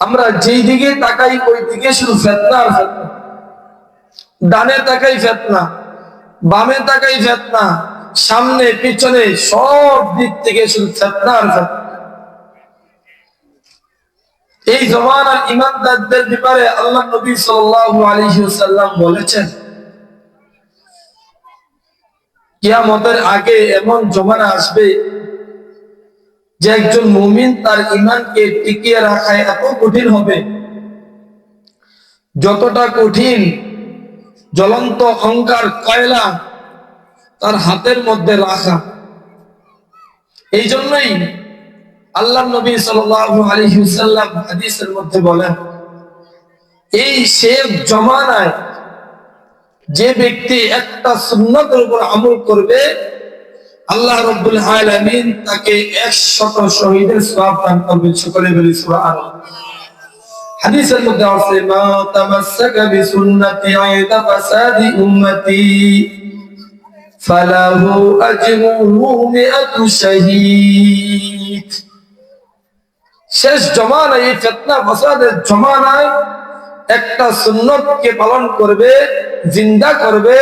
আমরা যেই দিকে তাকাই, ওই দিকে শুধু ফেতনা আর ফেতনা। ডানে তাকাই ফেতনা, বামে তাকাই ফেতনা, সামনে, পিছনে, সব দিক থেকে শুধু ফেতনা আর ফেতনা। এই জমানার ইমানদারদের ব্যাপারে আল্লাহ নবী ওয়াসাল্লাম বলেছেন, কিয়ামতের আগে এমন জমানা আসবে যে একজন মুমিন তার ইমানকে টিকিয়ে রাখায় এত কঠিন হবে। যতটা কঠিন জ্বলন্ত অহংকার, কয়লা তার হাতের মধ্যে রাখা। এই জন্যই আল্লাহ নবী সাল্লাম হাদিসের মধ্যে বলেন, এই শেষ জমানায় যে ব্যক্তি একটা সুন্নতের উপর আমল করবে আল্লাহ রব্বুল আলামিন তাকে একশত শহীদের সওয়াব দান করবেন, সকলে বলি সুবহানাল্লাহ। হাদিসের মধ্যে আছে, মা তামাসসাকা বিসুন্নতি আইদা ফাসাদি উম্মতি, ফালাহু আজরুহু মিআতু শাহীদ। শেষ জমানায়, এই ফিতনা জমানায় একটা সুন্নতকে পালন করবে, জিন্দা করবে,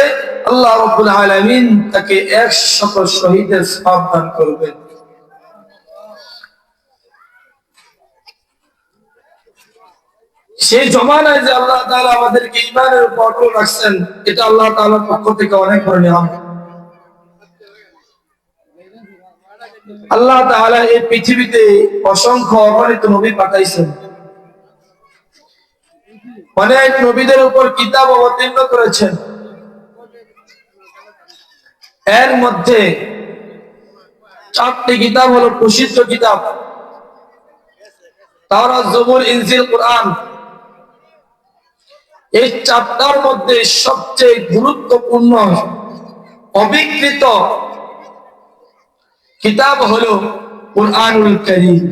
আল্লাহ রাব্বুল আলামিন তাকে 100 শহীদের সওয়াব দান করবেন। সেই জমানায় যে আল্লাহ তাআলা আমাদেরকে ইমানের উপর অটল রাখছেন, এটা আল্লাহ তাআলার পক্ষ থেকে অনেক বড় নিয়ামত। আল্লাহ তাআলা এই পৃথিবীতে অসংখ্য অগণিত নবী পাঠাইছেন। অনেক নবীদের উপর কিতাব অবতীর্ণ করেছেন। এর মধ্যে চারটি কিতাব হলো প্রসিদ্ধ কিতাব। জবুর ইনজিল, কোরআন। এই চারটার মধ্যে সবচেয়ে গুরুত্বপূর্ণ, অবিকৃত কিতাব হলো কোরআনুল করিম।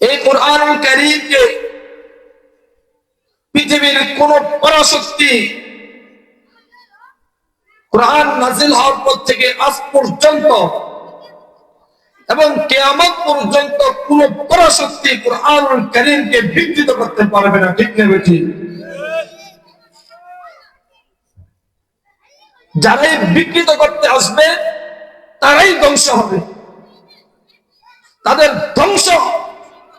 এই কোরআনুল করিমকে পৃথিবীর কোন পরাশক্তি কোরআন নাজিল হওয়ার পর থেকে আজ পর্যন্ত এবং কেয়ামত পর্যন্ত কোন পরাশক্তি কোরআনুল করিমকে বিকৃত করতে পারবে না, ঠিক নেবে ঠিক যারাই বিকৃত করতে আসবে, তারাই ধ্বংস হবে। তাদের ধ্বংস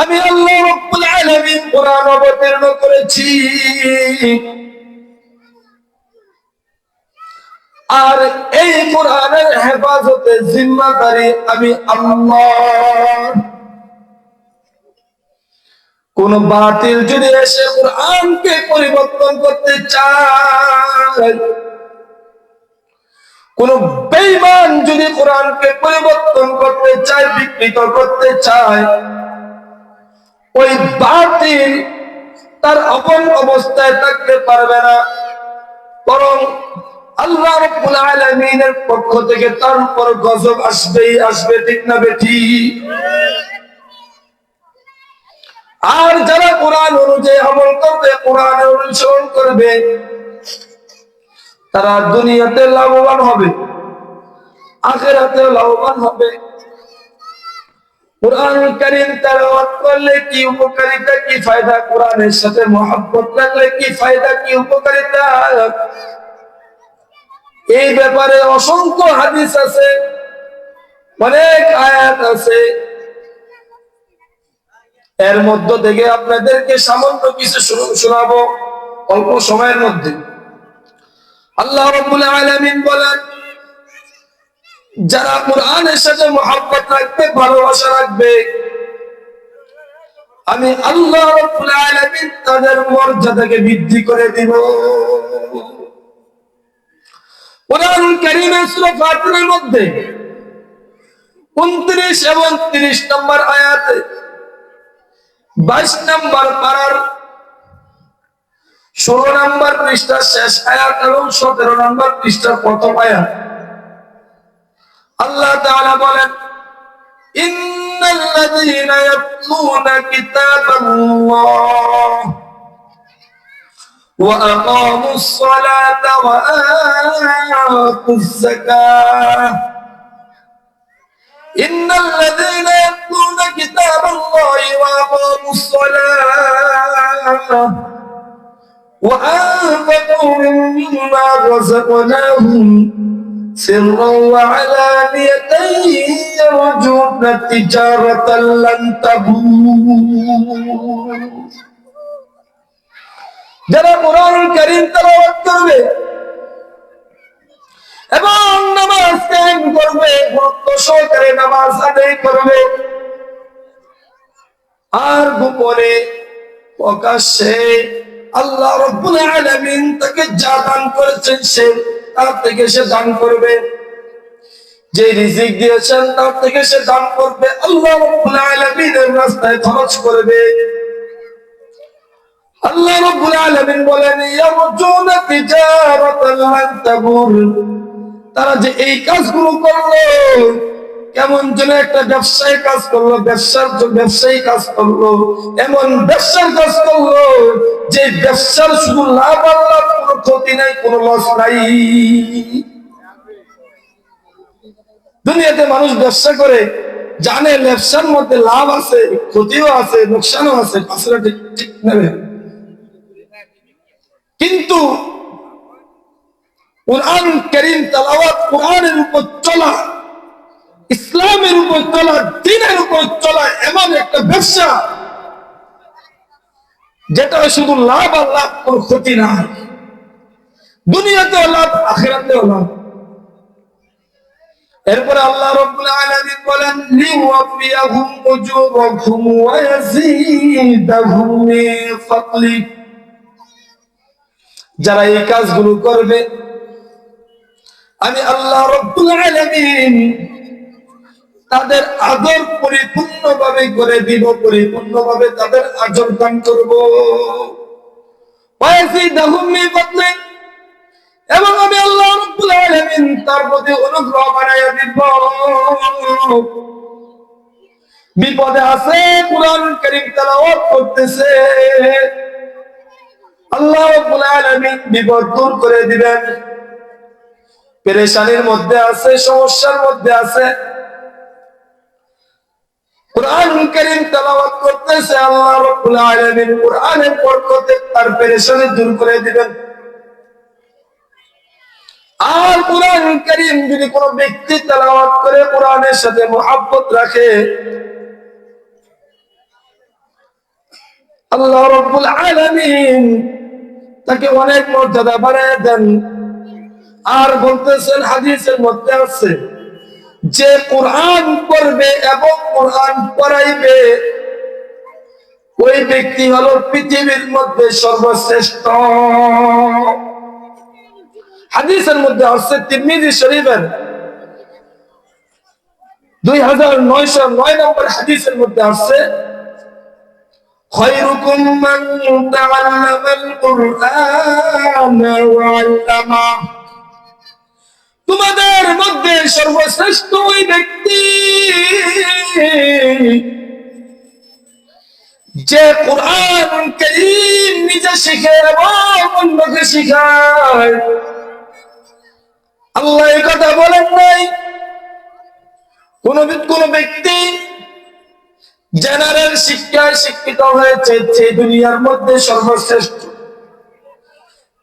আমি আল্লাহ রব্বুল আলামিন কোরআন অবতীর্ণ করেছি। আর এই কোরআনের হেফাজতে জিম্মাদারি আমি আল্লাহ কোন বাতিল যদি এসে কোরআনকে পরিবর্তন করতে চায়, কোন বেঈমান যদি কোরআনকে পরিবর্তন করতে চায়, বিকৃত করতে চায় ওই বাতিল তার আপন অবস্থায় থাকতে পারবে না। বরং আল্লাহ আলামিনের পক্ষ থেকে তার উপর গজব আসবেই আসবে, ঠিক না বেটি আর যারা কোরআন অনুযায়ী আমল করবে, কোরআন অনুসরণ করবে, তারা দুনিয়াতে লাভবান হবে আখেরাতে লাভবান হবে। করলে কি উপকারিতা, কি কোরআনের সাথে রাখলে কি কি উপকারিতা? এই ব্যাপারে অসংখ্য হাদিস আছে, অনেক আয়াত আছে। এর মধ্য থেকে আপনাদেরকে সামান্য কিছু শোন- শোনাবো অল্প সময়ের মধ্যে। আল্লাহ রাব্বুল আলামিন বলেন যারা কোরআনের সাথে মহব্বত রাখবে, ভালোবাসা রাখবে, আমি আল্লাহ তাদের মর্যাদাকে বৃদ্ধি করে দিব। তিরিশ নম্বর পৃষ্ঠার শেষ আয়াত এবং সতেরো নম্বর পৃষ্ঠার প্রথম আয়াত আল্লাহ তাআলা বলেন ইন্নাল্লাযীনা ইয়াতলুনা কিতাবাল্লাহ وأقاموا الصلاة وآتوا الزكاة إن الذين يتلون كتاب الله وأقاموا الصلاة وأنفقوا مما رزقناهم سرا وعلانية يرجون تجارة لن تبور যারা কোরআন করিম তেলাওয়াত করবে এবং নামাজ কায়েম করবে গুরুত্ব সহকারে নামাজ আদায় করবে আর গোপনে প্রকাশ্যে আল্লাহ রব্বুল আলামিন তাকে যা দান করেছেন সে তার থেকে সে দান করবে। যে রিজিক দিয়েছেন, তার থেকে সে দান করবে। আল্লাহ রাস্তায় খরচ করবে। আল্লাহ বলেন তারা যে এই কাজগুলো করল, কেমন যেন একটা ব্যবসায়ী কাজ করল, ব্যবসার ব্যবসায়ী কাজ করল, এমন ব্যবসার কাজ করল, যে ব্যবসার শুধু লাভ আর লাভ ক্ষতি নাই, কোনো লস নাই। দুনিয়াতে মানুষ ব্যবসা করে, জানে ব্যবসার মধ্যে লাভ আছে, ক্ষতিও আছে লোকসানও আছে কিন্তু কোরআনের উপর চলা, ইসলামের উপর চলা, দিনের উপর চলা, এমন একটা ব্যবসা যেটা শুধু লাভ আর লাভ কোনো ক্ষতি না দুনিয়াতেও লাভ, আখেরাতেও লাভ। এরপরে আল্লাহ রাব্বুল আলামিন বলেন ওয়া ইয়াজিদাহুম মিন ফাদলি। যারা এই কাজগুলো করবে, আমি আল্লাহ রব্বুল আলামিন তাদের আদর পরিপূর্ণভাবে করে দিব, পরিপূর্ণভাবে তাদের দান করব। ওয়ায়াজিদাহুম মিন ফাদলি। এবং আমি আল্লাহ রব্বুল আলামিন তার প্রতি অনুগ্রহ বানাইয়া দিব। বিপদে আছে, কোরআন কারীম তেলাওয়াত করতেছে। আল্লাহ রব্বুল আলামিন বিপদ দূর করে দিবেন। পেরেশানির মধ্যে আছে, সমস্যার মধ্যে আছে। কোরআন কারীম তেলাওয়াত করতেছে আল্লাহ রব্বুল আলামিন। কোরআনের বরকতে তার পেরেশানি দূর করে দিবেন। আর কোরআন করিম যদি কোন ব্যক্তি তেলাওয়াত করে কোরআনের সাথে মোহাব্বত রাখে, আল্লাহ রব্বুল আলামিন তাকে অনেক মর্যাদা বাড়ায় দেন। আর বলতেছেন, হাদিসের মধ্যে আছে, যে কোরআন পড়বে এবং কোরআন পড়াইবে, ওই ব্যক্তি হলো পৃথিবীর মধ্যে সর্বশ্রেষ্ঠ। হাদিসের মধ্যে আসছে তিরমিজি শরীফের দুই হাজার নয়শো নয় নম্বর হাদিসের মধ্যে আসছে خيركم من تعلم القرآن وعلمه তোমাদের মধ্যে সর্বশ্রেষ্ঠ ওই ব্যক্তি যে কোরআন করিম নিজে শিখে এবং অন্যকে শিখায় আল্লাহ এই কথা বলেন নাই। কোন ব্যক্তি জেনারেল শিক্ষায় শিক্ষিত হয়েছে, যে দুনিয়ার মধ্যে সর্বশ্রেষ্ঠ।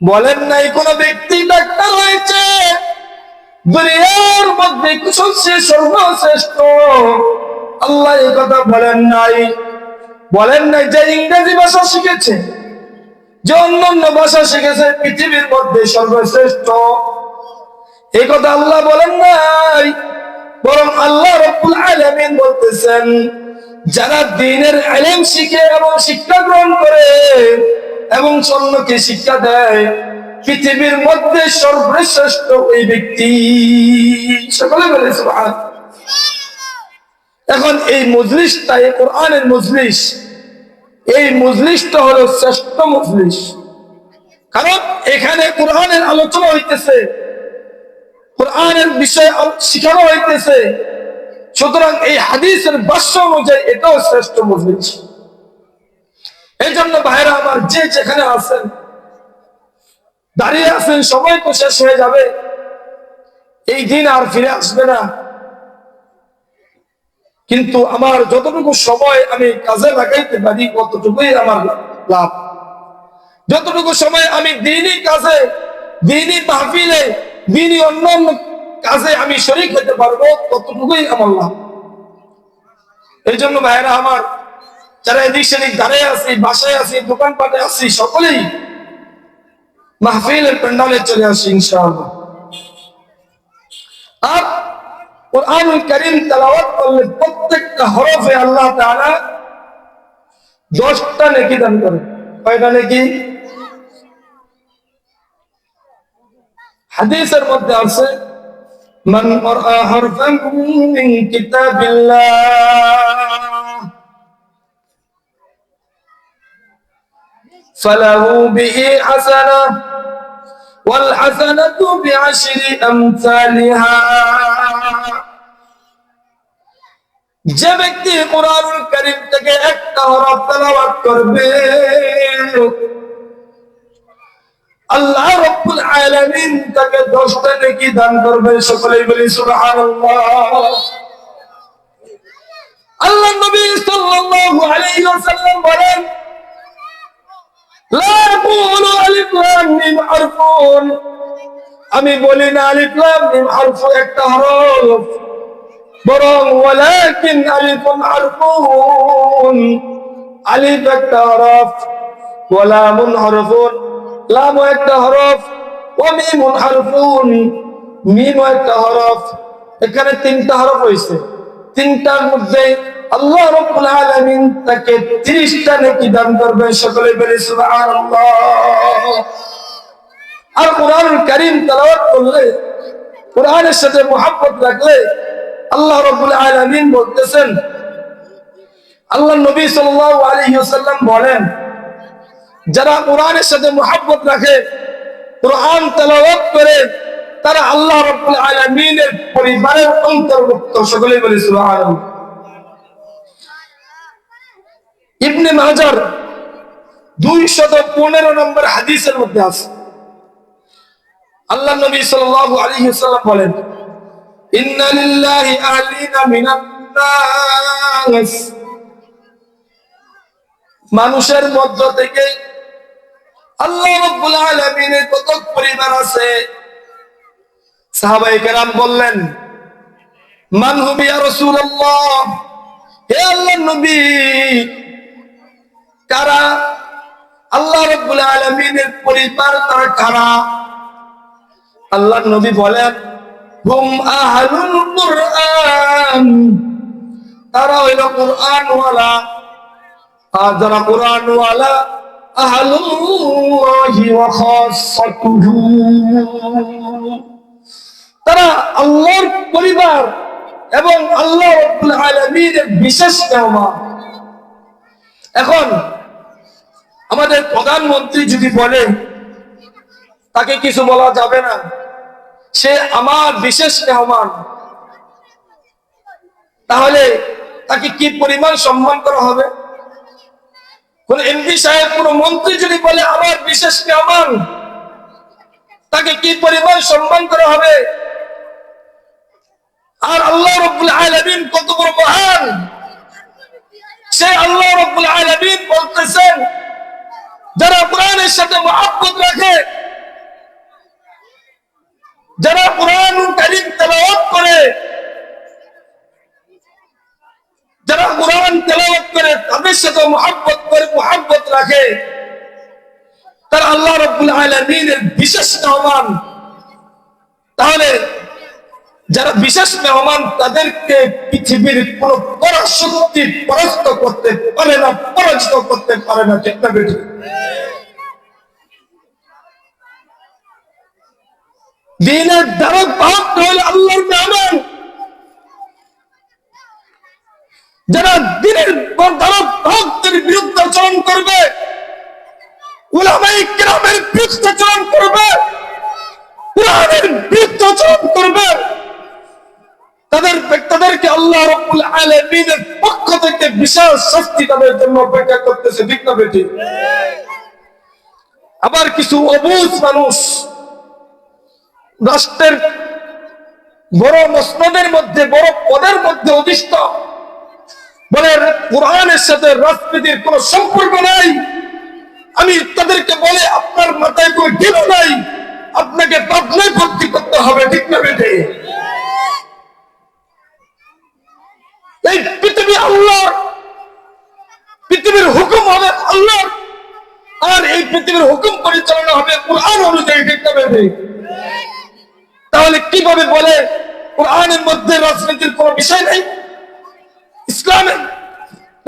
বলেন নাই, কোন ব্যক্তি ডাক্তার হয়েছে, দুনিয়ার মধ্যে সবচেয়ে সর্বশ্রেষ্ঠ। আল্লাহ এই কথা বলেন নাই। বলেন নাই যে ইংরেজি ভাষা শিখেছে, যে অন্য অন্য ভাষা শিখেছে, পৃথিবীর মধ্যে সর্বশ্রেষ্ঠ। এই কথা আল্লাহ বলেন নাই। বরং আল্লাহ রব্বুল আলামিন বলতেছেন, যারা দিনের আলেম শিখে এবং শিক্ষা গ্রহণ করে এবং অন্যকে শিক্ষা দেয়, পৃথিবীর মধ্যে সর্বশ্রেষ্ঠ ওই ব্যক্তি। সকলে বলে এখন এই মজলিসটা এই কোরআনের মজলিস এই মজলিসটা হলো শ্রেষ্ঠ মজলিস কারণ এখানে কোরআনের আলোচনা হইতেছে। কোরআনের বিষয়ে শিখানো হইতেছে। সুতরাং এই হাদিসের ভাষ্য অনুযায়ী এটাও শ্রেষ্ঠ মজলিস। এই জন্য ভাইরা আমার যে যেখানে আছেন, দাঁড়িয়ে আছেন, সময় তো শেষ হয়ে যাবে। এই দিন আর ফিরে আসবে না। কিন্তু আমার যতটুকু সময় আমি কাজে লাগাইতে পারি ততটুকুই আমার লাভ। যতটুকু সময় আমি দিনই কাজে, দিনই মাহফিলে দিনই অন্যান্য কাজে আমি শরিক হতে পারব, ততটুকুই আমার লাভ। এই জন্য ভাইয়েরা আমার, যারা এদিক সেদিক দাঁড়িয়ে বাসায় দোকানপাটে সকলেই মাহফিলের প্যান্ডালে চলে আসি ইনশাআল্লাহ। আর কোরআনুল করিম করলে প্রত্যেকটা হরফে আল্লাহ তাআলা দশটা নেকি দান করে। কয়টা নেকি? হাদিসের মধ্যে আছে মান মারআ হারফান মিন কিতাবিল্লাহ ফালাহু বিহি হাসানা ওয়াল হাসানাতু বিআশরি আমসালিহা যে ব্যক্তি কোরআনুল কারীম থেকে একটা হরফ তেলাওয়াত করবে আল্লাহ রব্বুল আলামিন তাকে দশটা নেকি দান করবে সকলেই বলি সুবহানাল্লাহ। আল্লাহ নবী সাল্লাল্লাহু আলাইহি ওয়াসাল্লাম বলেন, লা ইয়াকুলু আলিফ লাম মিম হারফুন আমি বলি না আলিফ লাম মিম হারফ একটা হরফ, বরং ওয়ালাকিন আলিফুন হারফুন আলিফ একটা হরফ, ওয়ালামুন হরফুন। লাম একটা হরফ ওয়া মিমুন হরফুন মিম একটা হরফ। এখানে তিনটা হরফ হয়েছে তিনটার মধ্যে আল্লাহ রাব্বুল আলামিন তাকে 30টা নেকি দান করবে সকলে বলে সুবহানাল্লাহ। আর কোরআনুল করিম তেলাওয়াত করলে, কোরআনের সাথে মোহাব্বত রাখলে আল্লাহ রাব্বুল আলামিন বলতেছেন, আল্লাহ নবী সাল্লাল্লাহু আলাইহি ওয়াসাল্লাম বলেন যারা কোরআনের সাথে মোহাব্বত রাখে, কোরআন তেলাওয়াত করে, তারা আল্লাহ রাব্বুল আলামিনের পরিবারের অন্তর্ভুক্ত। সকলেই বলে সুবহানাল্লাহ। ইবনে মাজার দুইশত পনেরো নম্বর হাদিসের মধ্যে আছে। আল্লাহ নবী সাল্লাল্লাহু আলাইহি ওয়াসাল্লাম বলেন, ইন্না লিল্লাহি আহলিনা মিনান নাস। মানুষের মধ্য থেকে আল্লাহ কত পরিবার আছে? সাহাবায়ে আল্লাহর নবী, কারা? আল্লাহ রাব্বুল আলামিনের পরিবার তারা কারা? আল্লাহ নবী বলেন, হুম আহলুল কুরআন। আর যারা কোরআন আহলুল্লাহি ওয়া খাসাতুহু। তারা আল্লাহর পরিবার এবং আল্লাহ রাব্বুল আলামিনের বিশেষ মেহমান এখন আমাদের প্রধানমন্ত্রী যদি বলে, তাকে কিছু বলা যাবে না। সে আমার বিশেষ মেহমান তাহলে তাকে কি পরিমাণ সম্মান করা হবে? কোন এমপি সাহেব, কোন মন্ত্রী যদি বলে, আমার বিশেষ মেহমান তাকে কি পরিমাণ সম্মান করা হবে? আর আল্লাহ রব্বুল আলামিন কত বড় মহান। সে আল্লাহ রব্বুল আলামিন বলতেছেন, যারা কোরআনের সাথে মহাব্বত রাখে, যারা কোরআন করে যারা কোরআন তেলাওয়াত করে, তাদের সাথে মহাব্বত করে, মহাব্বত রাখে। তারা আল্লাহ রব্বুল আলামিনের বিশেষ মেহমান। তাহলে যারা বিশেষ মেহমান, তাদেরকে পৃথিবীর কোন পরাশক্তি পরাস্ত করতে পারে না, পরাজিত করতে পারে না না বেঠিক? দিনের দ্বারক বাহক হল আল্লাহর মেহমান। যারা দিনের হকদের বিরুদ্ধে আচরণ করবে কেরামের বিরুদ্ধে আচরণ করবে, কোরআনের বিরুদ্ধে আচরণ করবে, তাদের তাদেরকে আল্লাহ রব্বুল আলামিনের পক্ষ থেকে বিশাল শাস্তি তাদের জন্য অপেক্ষা করতেছে, ঠিক বেটি? আবার কিছু অবুজ মানুষ রাষ্ট্রের বড় মসনদের মধ্যে, বড় পদের মধ্যে অধিষ্ঠ। বলে, কোরআনের সাথে রাজনীতির কোন সম্পর্ক নাই। আমি তাদেরকে বলে, আপনার মাথায় কোনো গেল নাই। আপনাকে পাবনায় ভর্তি করতে হবে, ঠিক না বেটে এই পৃথিবী আল্লাহর, পৃথিবীর হুকুম হবে আল্লাহর, আর এই পৃথিবীর হুকুম পরিচালনা হবে কোরআন অনুযায়ী, ঠিক না বেটে তাহলে কীভাবে বলে, কোরআনের মধ্যে রাজনীতির কোন বিষয় নেই? ইসলামের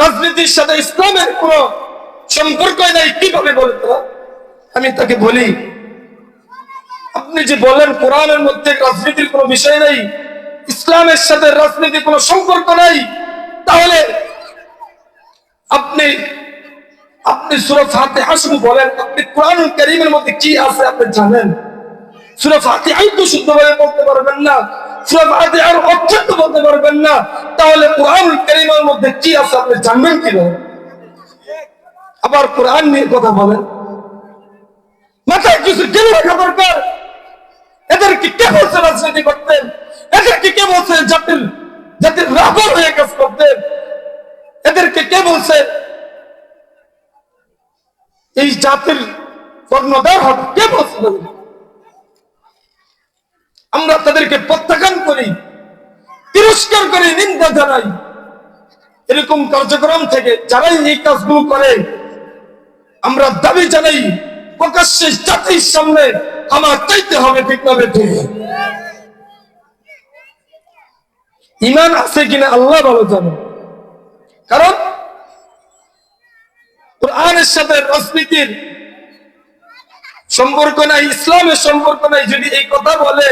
রাজনীতির সাথে ইসলামের কোন সম্পর্ক নাই, কীভাবে বলে তারা আমি তাকে বলি, আপনি যে বলেন কোরআনের মধ্যে রাজনীতির কোনো বিষয় নেই, ইসলামের সাথে রাজনীতির কোনো সম্পর্ক নাই, তাহলে আপনি আপনি সুরা ফাতিহা শুধু বলেন, আপনি কোরআন কারীমের মধ্যে কি আছে আপনি জানেন? সুরা ফাতিহাই তো শুদ্ধভাবে বলতে পারবেন না। সুরা ফাতিহার অর্থ বলতে পারবেন না। তাহলে কোরআন কারীমের মধ্যে কি আছে আপনি জানবেন কীভাবে? আবার কোরআন নিয়ে কথা বলেন। মাথায় কিছু গেলে রাখা দরকার। এদেরকে কে বলছে রাজনীতি করতেন? এদেরকে কে বলছে জাতির জাতির রাবার হয়ে কাজ করতেন? এদেরকে কে বলছে এই জাতির কর্ণধার হবে কে বলছে? আমরা তাদেরকে প্রত্যাখ্যান করি, তিরস্কার করি, নিন্দা জানাই। এরকম কার্যক্রম থেকে যারাই এই কাজগুলো করে, আমরা দাবি জানাই, প্রকাশ্যে জাতির সামনে আমার চাইতে হবে ঠিক না ইমান আছে কিনা আল্লাহ ভালো জানে। কারণ, কোরআনের সাথে রাজনীতির সম্পর্ক নাই, ইসলামের সম্পর্ক নাই, যদি এই কথা বলে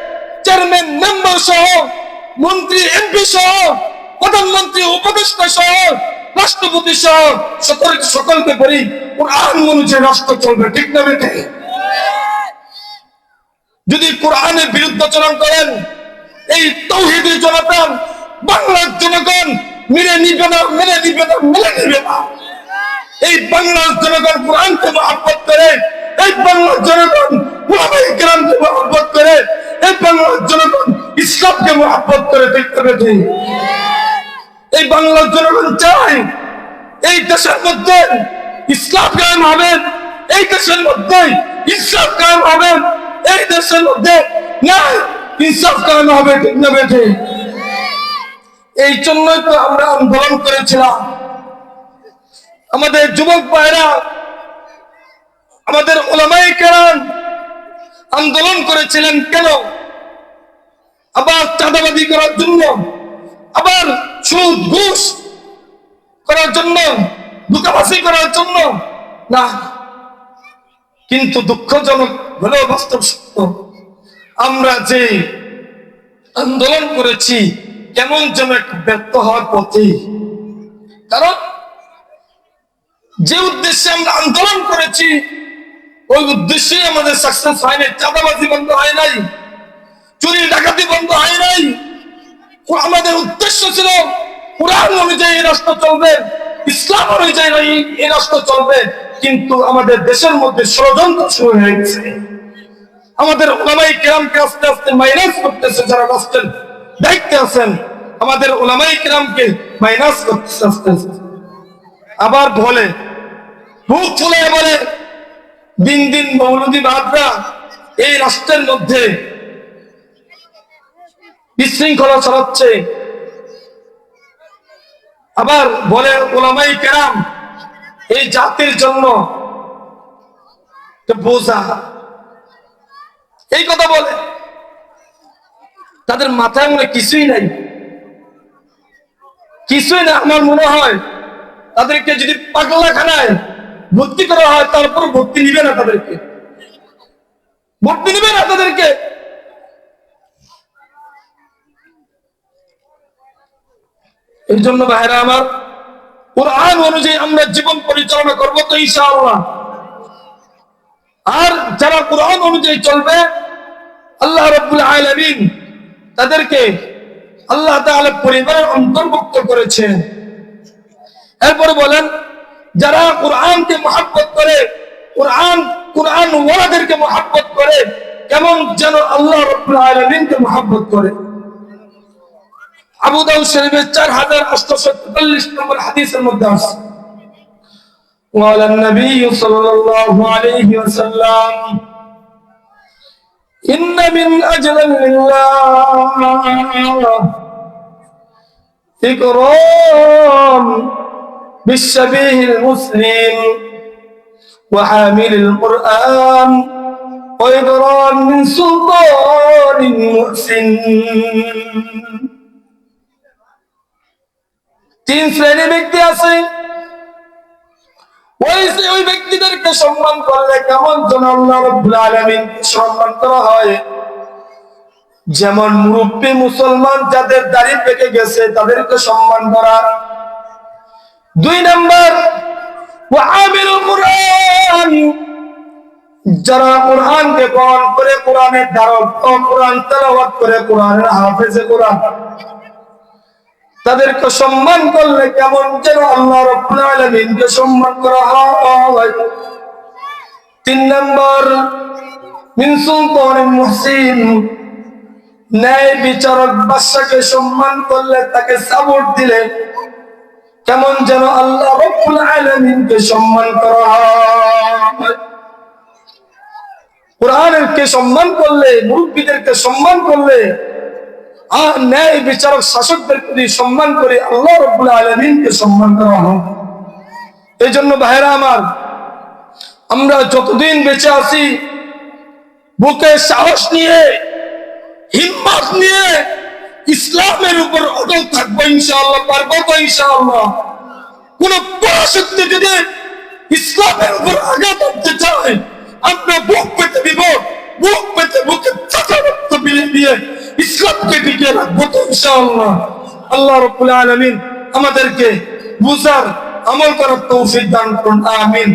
চেয়ারম্যান, মেম্বার সহ, মন্ত্রী, এমপি সহ, প্রধানমন্ত্রী, উপদেষ্টা সহ, রাষ্ট্রপতি সহ, সকল সকলকে বলি কোরআন অনুযায়ী রাষ্ট্র চলবে, ঠিক না বেটে যদি কোরআনের বিরুদ্ধাচরণ করেন, এই তৌহিদি জনগণ বাংলার জনগণ মেনে নিবে না, মেনে নিবে না, মেনে নিবে না। এই বাংলার জনগণ কোরআনকে মহাব্বত করে, এই বাংলার জনগণ ওলামায়ে কেরামকে মহাব্বত করে এই বাংলার জনগণ ইসলামকে মহাব্বত করে দেখতে পেতে এই বাংলার জনগণ চায় এই দেশের মধ্যে ইসলাম কায়েম হবে, এই দেশের মধ্যে ইসলাম কায়েম হবে, এই দেশের মধ্যে ন্যায় ইনসাফ কায়েম হবে, ঠিক না বেঠে? এই জন্যই তো আমরা আন্দোলন করেছিলাম। আমাদের যুবক ভাইরা, আমাদের ওলামাই কেরাম আন্দোলন করেছিলেন কেন? আবার চাঁদাবাদি করার জন্য, আবার সুদ, ঘুষ করার জন্য দুকাবাসি করার জন্য। না, কিন্তু দুঃখজনক হলেও বাস্তব সত্য আমরা যে আন্দোলন করেছি, কেমন যেন একটু ব্যর্থ হওয়ার পথে। কারণ, যে উদ্দেশ্যে আমরা আন্দোলন করেছি ওই উদ্দেশ্যে আমাদের সাকসেস হয়নি চাঁদাবাজি বন্ধ হয় নাই চুরি ডাকাতি বন্ধ হয় নাই। আমাদের উদ্দেশ্য ছিল কোরআন অনুযায়ী এই রাষ্ট্র চলবে, ইসলাম অনুযায়ী এই- রাষ্ট্র চলবে, কিন্তু আমাদের দেশের মধ্যে ষড়যন্ত্র শুরু হয়ে গেছে। আমাদের ওলামাই কেরামকে আস্তে আস্তে মাইনাস করতেছে, যারা রাষ্ট্রের দায়িত্বে আছেন, আমাদের ওলামাই কেরামকে মাইনাস করতেছে আস্তে আস্তে। আবার বলে, বুক ফুলে বলে দিন দিন মৌলদী বাদরা এই রাষ্ট্রের মধ্যে বিশৃঙ্খলা চালাচ্ছে আবার বলে ওলামাই কেরাম, এই জাতির জন্য বোঝা। এই কথা বলে, তাদের মাথায় মনে কিছুই নাই। কিছুই না, আমার মনে হয় তাদেরকে যদি পাগলা খানায় ভর্তি করা হয়, তারপর ভর্তি নিবে না তাদেরকে। ভর্তি নিবে না তাদেরকে। এই জন্য ভাইরা আমার কোরআন অনুযায়ী আমরা জীবন পরিচালনা করব তো ইনশাআল্লাহ। আর যারা কোরআন অনুযায়ী চলবে, আল্লাহ আলামিন তাদেরকে আল্লাহ তাআলা পরিবারের অন্তর্ভুক্ত করেছেন। এরপরে বলেন যারা কোরআনকে মহাব্বত করে কোরআন কোরআন ওয়ালাদেরকে মহাব্বত করে কেমন যেন আল্লাহ রব্বুল আলামিনকে মহাব্বত করে আবু দাউদ শরীফের চার হাজার আটশো তেতাল্লিশ নম্বর হাদিসের মধ্যে আছে قال النبي صلى الله عليه وسلم إن من أجل الله إكرام بالشبيه المسلم وحامل القرآن وإكرام من سلطان محسن তিন শ্রেণীর ব্যক্তি আছে ওই ওই ব্যক্তিদেরকে সম্মান করলে কেমন যেন আল্লাহ রাব্বুল আলামিন সম্মান করা হয় যেমন মুরব্বী মুসলমান যাদের দাড়ি পেকে গেছে তাদেরকে সম্মান করা দুই নাম্বার যারা কোরআনকে পালন করে, কোরআনের ধারক কোরআন তেলাওয়াত করে, কোরআনের হাফেজে কোরআন। তাদেরকে সম্মান করলে কেমন যেন আল্লাহ রব্বুল সম্মান করা হয়। তিন নম্বর, মিন ন্যায় বিচারক বাদশাকে সম্মান করলে তাকে সাপোর্ট দিলে কেমন যেন আল্লাহ রব্বুল আলামিনকে সম্মান করা হয়। কোরআনের সম্মান করলে, মুরব্বীদেরকে সম্মান করলে, আর ন্যায় বিচারক শাসকদের যদি সম্মান করে আল্লাহ রব্বুল আলমিনকে সম্মান করা হয়। এই জন্য ভাইরা আমার, আমরা যতদিন বেঁচে আছি, বুকে সাহস নিয়ে, হিম্মত নিয়ে ইসলামের উপর অটল থাকব ইনশাআল্লাহ, পারব তো ইনশাআল্লাহ। কোন পরাশক্তি যদি ইসলামের উপর আঘাত করতে চায়, আমরা বুক পেতে দিব, বুক পেতে বুকে বিলিয়ে দিয়ে ইসলামকে টিকিয়ে রাখব তো ইনশাআল্লাহ। আল্লাহ রব্বুল আলামিন আমাদেরকে বুঝার আমল করার তৌফিক দান করুন, আমিন।